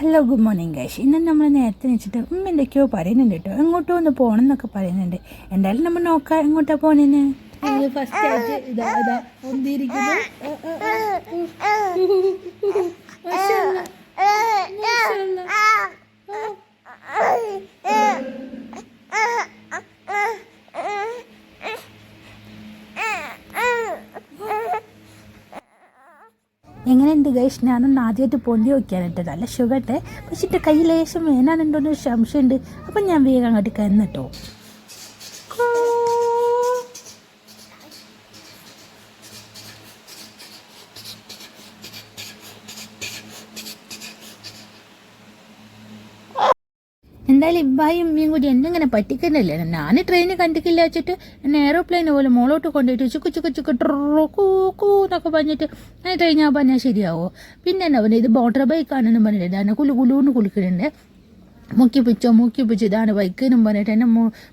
Hello good morning ഗൈഷ് ഇന്ന് നമ്മൾ നേരത്തെ വെച്ചിട്ട് ഉമ്മ എന്തൊക്കെയോ പറയുന്നുണ്ട് കേട്ടോ. എങ്ങോട്ടോ ഒന്ന് പോകണം എന്നൊക്കെ പറയുന്നുണ്ട്. എന്തായാലും നമ്മൾ നോക്കാം എങ്ങോട്ടാ പോണേന്ന്. ഫസ്റ്റ് ആയിട്ട് ഇതാ ഇതാ ഒന്നിരിക്കുന്നു എങ്ങനെയുണ്ട് ഗൈഷ് ഞാനൊന്ന് ആദ്യമായിട്ട് പൊന്തി വയ്ക്കാനിട്ട് നല്ല ഷുഗട്ടെ പക്ഷേ കയ്യിൽ ലേശം വേനാനുണ്ടോ ഒരു സംശയമുണ്ട്. അപ്പം ഞാൻ വേഗം അങ്ങോട്ട് കന്നിട്ടോ എന്തായാലും ഇബ്ബായും ഉമ്മയും കൂടി എന്നെ ഇങ്ങനെ പറ്റിക്കുന്നില്ല? ഞാൻ ട്രെയിന് കണ്ടിക്കില്ല വെച്ചിട്ട് എന്നെ എയറോപ്ലെയിൻ പോലെ മോളോട്ട് കൊണ്ടുപോയിട്ട് ചുക്ക് ചുക്ക് ചുക്ക് ട്രോ കൂ കൂ എന്നൊക്കെ പറഞ്ഞിട്ട് ഞാൻ ട്രെയിൻ ഞാൻ പറഞ്ഞാൽ ശരിയാവോ? പിന്നെ എന്നാ പറഞ്ഞത് ഇത് മോട്ടോർ ബൈക്കാണെന്നും പറഞ്ഞിട്ട് ഞാൻ കുലു കുലുന്ന് കുളിക്കുന്നുണ്ട് മുക്കി പിച്ചോ മുക്കി ബൈക്ക് ഇതാണ് ബൈക്കെന്നും പറഞ്ഞിട്ട് എന്നെ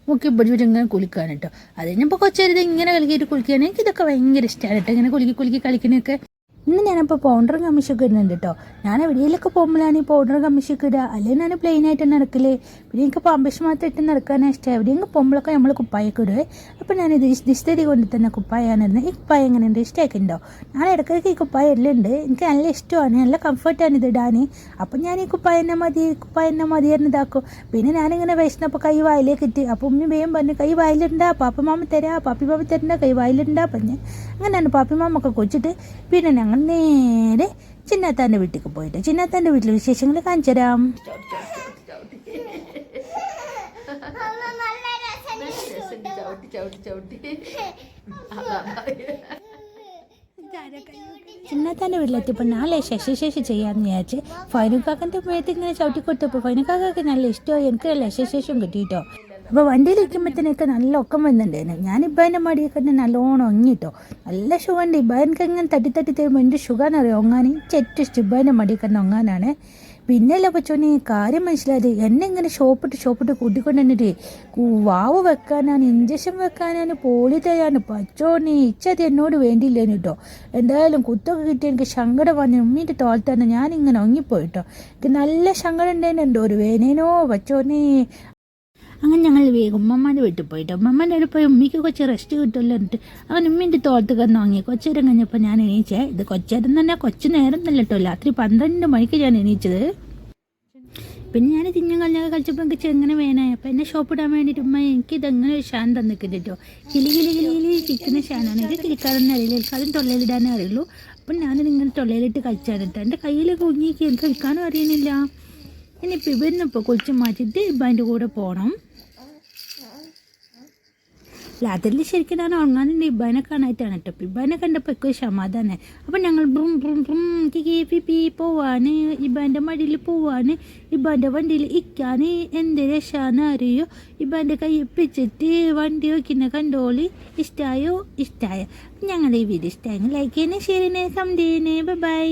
മുക്കി പിടിച്ചിട്ട് ഇങ്ങനെ കുളിക്കാൻ കേട്ടോ. അത് കഴിഞ്ഞപ്പോൾ കൊച്ചേരി ഇങ്ങനെ കളിക്കിയിട്ട് കുളിക്കുകയാണെങ്കിൽ ഇതൊക്കെ ഭയങ്കര ഇഷ്ടമാണ് കേട്ടോ. ഇങ്ങനെ കുലുക്കി കുലുക്കി കളിക്കണൊക്കെ ഇന്ന് ഞാനപ്പോൾ പൗണ്ടർ കമ്മീഷൊക്കെ ഇടുന്നുണ്ട് കേട്ടോ ഞാൻ എവിടെയെങ്കിലൊക്കെ പോകുമ്പോഴാണ് ഈ പൗണ്ടർ കമ്മീഷൊക്കെ ഇടുക. അല്ലെങ്കിൽ ഞാൻ പ്ലെയിൻ ആയിട്ട് നടക്കില്ലേ പിന്നെ എനിക്ക് പമ്പഷ് മാത്രം ഇട്ട് നടക്കാനാണ് ഇഷ്ടം. എവിടെയെങ്കിലും പോകുമ്പോഴൊക്കെ നമ്മൾ കുപ്പായൊക്കെ ഇടുവേ അപ്പോൾ ഞാൻ ഇത് കൊണ്ട് തന്നെ കുപ്പായാണ് ഇടുന്നത് ഈ കുപ്പായ എങ്ങനെയുണ്ട്? ഇഷ്ടമൊക്കെ ഉണ്ടോ ഞാൻ ഇടയ്ക്കിടയ്ക്ക് ഈ കുപ്പായ ഇടലുണ്ട്. എനിക്ക് നല്ല ഇഷ്ടമാണ്. നല്ല കംഫർട്ടാണ് ഇത് ഇടാൻ അപ്പം ഞാൻ ഈ കുപ്പായ എന്നെ മതി കുപ്പായ എന്നെ മതി എന്ന് ഇതാക്കും. പിന്നെ ഞാനിങ്ങനെ വിശന്നപ്പോൾ കൈ വായിലേക്ക് ഇട്ട് അപ്പം ഉമ്മി വേഗം പറഞ്ഞു കൈ വായിലുണ്ടാ പാപ്പമാമ തരാ പാപ്പി മാമ തരണ്ട കൈ വായിലുണ്ടാ പറഞ്ഞ് അങ്ങനെയാണ് പാപ്പി മാമൊക്കെ കൊച്ചിട്ട് പിന്നെ ഞങ്ങൾ നേരെ ചിന്നാത്താന്റെ വീട്ടിലേക്ക് പോയിട്ട്. ചിന്നാത്താന്റെ വീട്ടിലെ വിശേഷങ്ങൾ കാണിച്ചു തരാം. ചിന്നത്താന്റെ വീട്ടിലെത്തിയപ്പോൾ നാളെ ശശി ശേഷി ചെയ്യാമെന്ന് വിചാരിച്ച് ഫൈനുക്കാക്കന്റെ മേത്ത് ഇങ്ങനെ ചവിട്ടി കൊടുത്തപ്പോൾ ഫൈനുക്കാക്കൊക്കെ നല്ല ഇഷ്ടമായി. എനിക്ക് നല്ല ശേഷം കിട്ടിയിട്ടോ? അപ്പോൾ വണ്ടിയിലിരിക്കുമ്പോഴത്തേനൊക്കെ നല്ല ഒക്കം വന്നിട്ടുണ്ടായിരുന്നു. ഞാൻ ഇബ്ബാന്റെ മടിയൊക്കെ തന്നെ നല്ലോണം ഒങ്ങിട്ടോ നല്ല ഷുഗറുണ്ട്. ഇബ്ബാനൊക്കെ ഇങ്ങനെ തട്ടി തട്ടി തരുമ്പോൾ എന്റെ ഷുഗർ അറിയാം ഒങ്ങാൻ ഏറ്റവും ഇഷ്ടം ഇബ്ബാന്റെ മടിയൊക്കെ തന്നെ ഒങ്ങാനാണ് പിന്നെയല്ല പച്ചോനെ കാര്യം മനസ്സിലായത്. എന്നെ ഇങ്ങനെ ഷോപ്പിട്ട് ഷോപ്പിട്ട് കൂട്ടിക്കൊണ്ട് വന്നിട്ട് വാവ് വെക്കാനാണ് ഇഞ്ചക്ഷൻ വെക്കാനാണ് പോളി തരാണ് പച്ചോനെ ഇച്ചത് എന്നോട് വേണ്ടിയില്ലേന്ന് കേട്ടോ. എന്തായാലും കുത്തൊക്കെ കിട്ടി എനിക്ക് ശങ്കട വന്നു ഉമ്മീന്റെ തോളത്താണ് ഞാനിങ്ങനെ ഒങ്ങിപ്പോയിട്ടോ എനിക്ക് നല്ല ശങ്കട ഉണ്ടായിരുന്നു ഒരു വേനേനോ പച്ചോനെ അങ്ങനെ ഞങ്ങൾ വേഗം ഉമ്മമ്മാന്റെ വീട്ടിൽ പോയിട്ട് ഉമ്മമാരെ അവിടെ പോയി ഉമ്മിക്ക് കുറച്ച് റെസ്റ്റ് കിട്ടുമല്ലോ എന്നിട്ട് അങ്ങനെ ഉമ്മീന്റെ തോളത്ത് കിടന്ന് വാങ്ങി കൊച്ചേരം കഴിഞ്ഞപ്പോൾ ഞാൻ എണീച്ചേ. ഇത് കൊച്ചേരം തന്നെ കൊച്ചു നേരം തന്നെ കേട്ടോ. രാത്രി പന്ത്രണ്ട് മണിക്ക് ഞാൻ എണീച്ചത്. പിന്നെ ഞാൻ തിന്നും കളഞ്ഞൊക്കെ കളിച്ചപ്പോൾ എനിക്ക് ചെങ്ങനെ വേനായി. അപ്പം എന്നെ ഷോപ്പ് ഇടാൻ വേണ്ടിയിട്ട് ഉമ്മ എനിക്ക് ഇതെങ്ങനെ ഒരു ഷാൻ തന്നിട്ടുണ്ട് കേട്ടോ. കിളി കിളി കിളി കിളി ചിക്കുന്ന ഷാനാണ് ഇത് കിളിക്കാറൊന്നും അറിയില്ല. എനിക്ക് അതും തൊള്ളയിലിടാനേ അറിയുള്ളൂ. അപ്പം ഞാനിത് ഇങ്ങനെ തൊള്ളയിലിട്ട് കളിച്ചാണ് കേട്ടോ. എന്റെ കയ്യിൽ കുഞ്ഞിക്ക് എനിക്ക് കളിക്കാനും അറിയുന്നില്ല. ഇനിയിപ്പോൾ ഇവരിനിപ്പോൾ കുളിച്ച് മാറ്റിയിട്ട് ഇപ്പം അതിന്റെ കൂടെ പോകണം രാത്രിയിൽ ശരിക്കും ഞാൻ ഉറങ്ങാനുണ്ട്. ഇബ്ബാനെ കാണാനായിട്ടാണ് കേട്ടോ. ഇബ്ബാനെ കണ്ടപ്പോൾ ഒക്കെ സമാധാനം അപ്പം ഞങ്ങൾ ബ്രും ബ്രും ബ്രും കി പി പോവാന് ഇബ്ബാന്റെ മടിയിൽ പോവാന് ഇബ്ബാന്റെ വണ്ടിയിൽ ഇക്കാൻ എന്ത് രക്ഷാന്ന് അറിയോ? ഇബ്ബാന്റെ കൈ വണ്ടി വയ്ക്കുന്ന കണ്ടോളി. ഇഷ്ടമായോ ഇഷ്ടമായ ഞങ്ങളുടെ ഈ വീഡിയോ ഇഷ്ടമായി ലൈക്ക് ചെയ്യണേ ഷെയർ ചെയ്യുന്നേ കമന്റ് ചെയ്യണേ. ബൈ